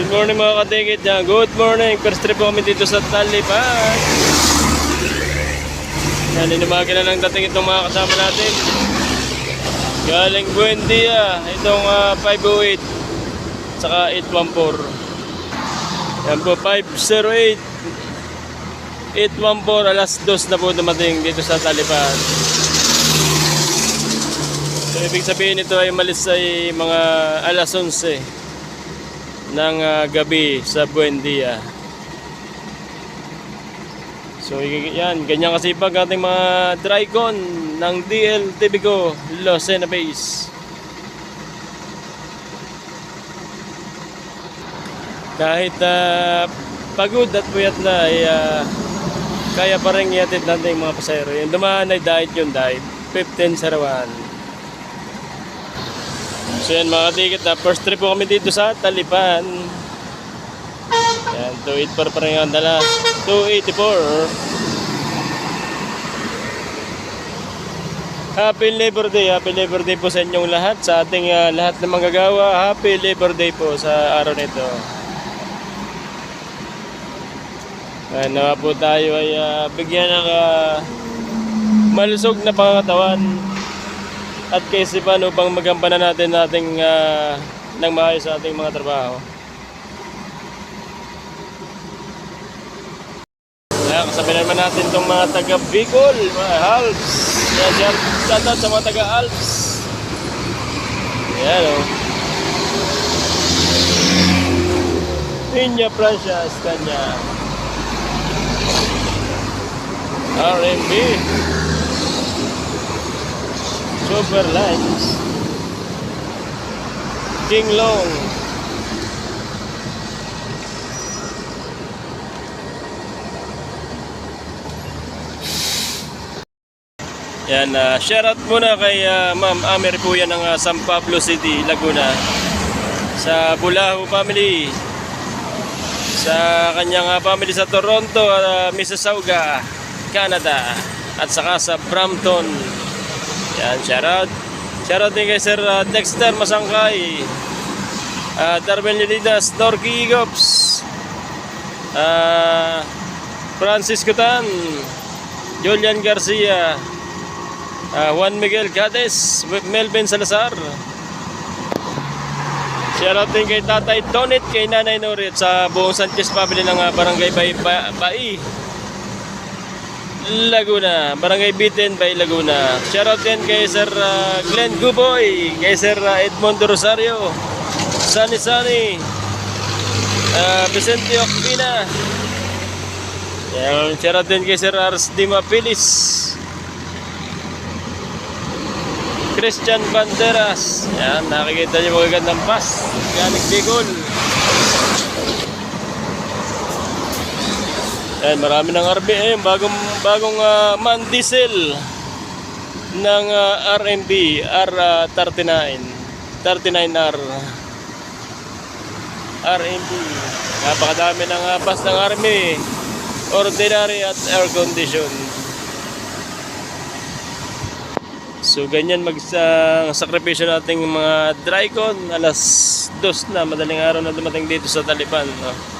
Good morning mga katikit niya. Good morning. First trip po kami dito sa Talipan. Yan, inimagi na lang dating itong mga kasama natin. Galing Buendia. Itong ah, 508. Saka 814. Yan po, 508. 814 alas 2 na po dumating dito sa Talipan. So, ibig sabihin nito ay malis ay mga alas 11 ng ah, gabi sa Buendia. So yan, ganyan kasipag ating mga drycon ng DL Tibico Lucena Base. Kahit ah, pagod at puyat na ay ah, kaya pa rin iatid natin yung mga pasayro. Yung dumaan ay diet yung diet. 15 sarawan. So yan mga ticket na first trip po kami dito sa Talipan. Yan, 284 pa rin ang dala. 284. Happy Labor Day. Happy Labor Day po sa inyong lahat. Sa ating ah, lahat ng manggagawa. Happy Labor Day po sa araw nito. Uh, nawa po tayo ay ah, bigyan ng ah, malusog na pangangatawan at kaisipan upang magampanan natin nating uh, ng maayos sa ating mga trabaho. Kaya kasabi naman natin itong mga taga Bicol, mga Alps. Yan, yan. Shout out sa mga taga Alps. Yan o. Pinya Francia, Estanya. R&B. Super Lines. King Long. Yan, uh, shoutout muna kay ah, Ma'am Amer yan ng ah, San Pablo City, Laguna. Sa Bulaho family. Sa kanyang ah, family sa Toronto, uh, Mississauga, Canada. At saka sa Brampton, yan, shoutout. Shoutout din kay Sir uh, Dexter Masangkay. Uh, Darwin Leonidas, Norky Igops. Uh, Francis Cutan. Julian Garcia. Uh, Juan Miguel Gades. Melvin Salazar. Shoutout din kay Tatay Donit, kay Nanay Nori at sa buong Sanchez family ng uh, Barangay Bay, Ba- Bai. Laguna, Barangay Bitin by Laguna. Shoutout din kay Sir uh, Glenn Guboy, kay Sir uh, Edmondo Rosario, Sunny Sunny, uh, Vicente Ocpina. Yan, shoutout din kay Sir Ars Dima Pilis. Christian Banderas. Yan, nakikita niyo magagandang bus. Galing Bicol. Yan, marami ng RBM, bagong bagong uh, man diesel ng uh, RMB R39 39R RMB napakadami ng uh, bus ng army ordinary at air condition. So ganyan mag uh, sakripisyo nating mga drycon alas dos na madaling araw na dumating dito sa Taliban no?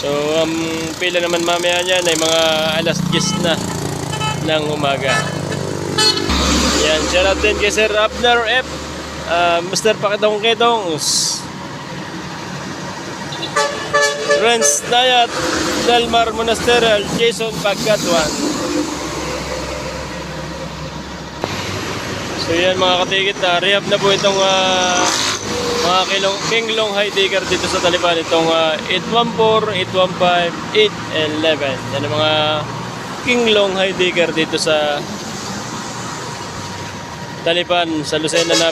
So, um, pila naman mamaya niyan ay mga alas 10 na ng umaga. Yan, shout out din kay Sir Abner F. Uh, Mr. Pakitong Ketongs. Renz Nayat, Delmar Monasteral, Jason Pagkatuan. So yan mga katikit na, rehab na po itong ah, mga kilong, King Long High Digger dito sa Taliban. Itong ah, 814, 815, 811. Yan ang mga King Long High Digger dito sa Taliban sa Lucena na.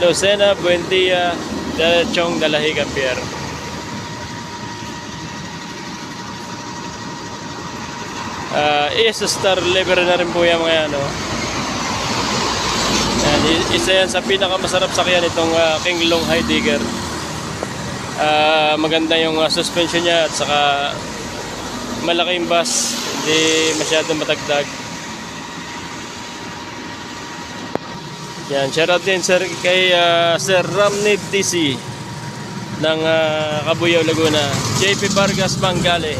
Lucena, Buendia, Dalachong, Dalahigan, Pier. Uh, isa star lever na rin po yan mga ano. Yan, isa yan sa pinakamasarap sakyan itong uh, King Long High Digger. Ah, maganda yung ah, suspension niya at saka malaki yung bus, hindi masyadong matagdag. Yan, shoutout din sir, kay ah, Sir Ramnib TC ng ah, Cabuyao, Laguna. JP Vargas Mangale.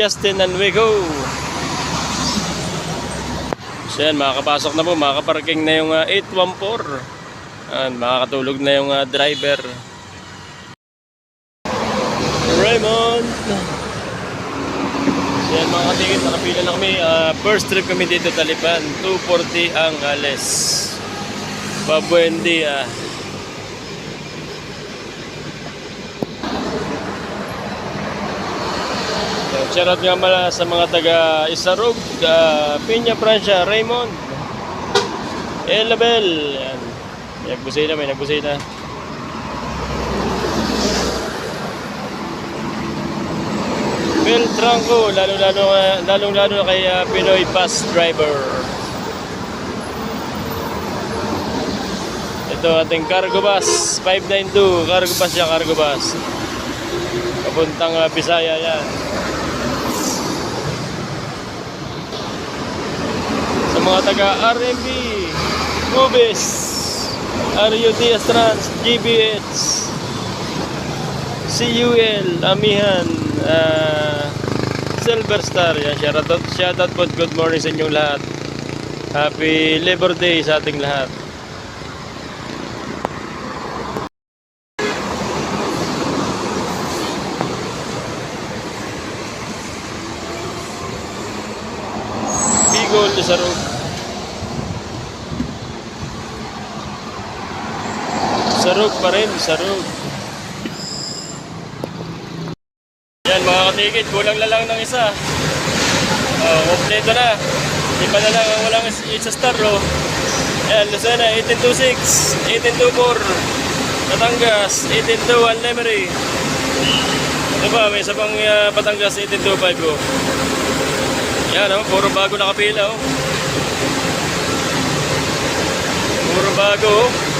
Justin Anwego. So yan, makakapasok na po, makakaparking na yung ah, 814. Yan, makakatulog na yung ah, driver. Raymond! So yan mga katingin, nakapila na kami. Ah, first trip kami dito Taliban. 240 ang alis. Pabuendi ah. Yan, Shoutout nga mala sa mga taga Isarog, uh, Piña Francia, Raymond, Elabel. Yan. May nagbusay na, may nagbusay na. Phil Tranco, lalo-lalo lalong-lalo na kay ah, Pinoy bus driver. Ito ating cargo bus, 592, cargo bus siya, cargo bus. Papuntang ah, Bisaya yan. Mga taga RMB, Mubis, RUT Trans, GBH, CUL, Amihan, uh, Silver Star. Yan, shoutout, shoutout po. Good morning sa inyong lahat. Happy Labor Day sa ating lahat. Bigol, Isarog. Sarog pa rin, sarog. Yan mga katikit, kulang na lang ng isa. Oh, kompleto na. Iba na lang ang walang is- isa star oh. Yan, Lucena 1826, 1824, Batangas 1821 Lemery. Ano ba, may isa pang ah, Batangas 1825 oh. Yan oh, puro bago nakapila oh. Puro bago oh.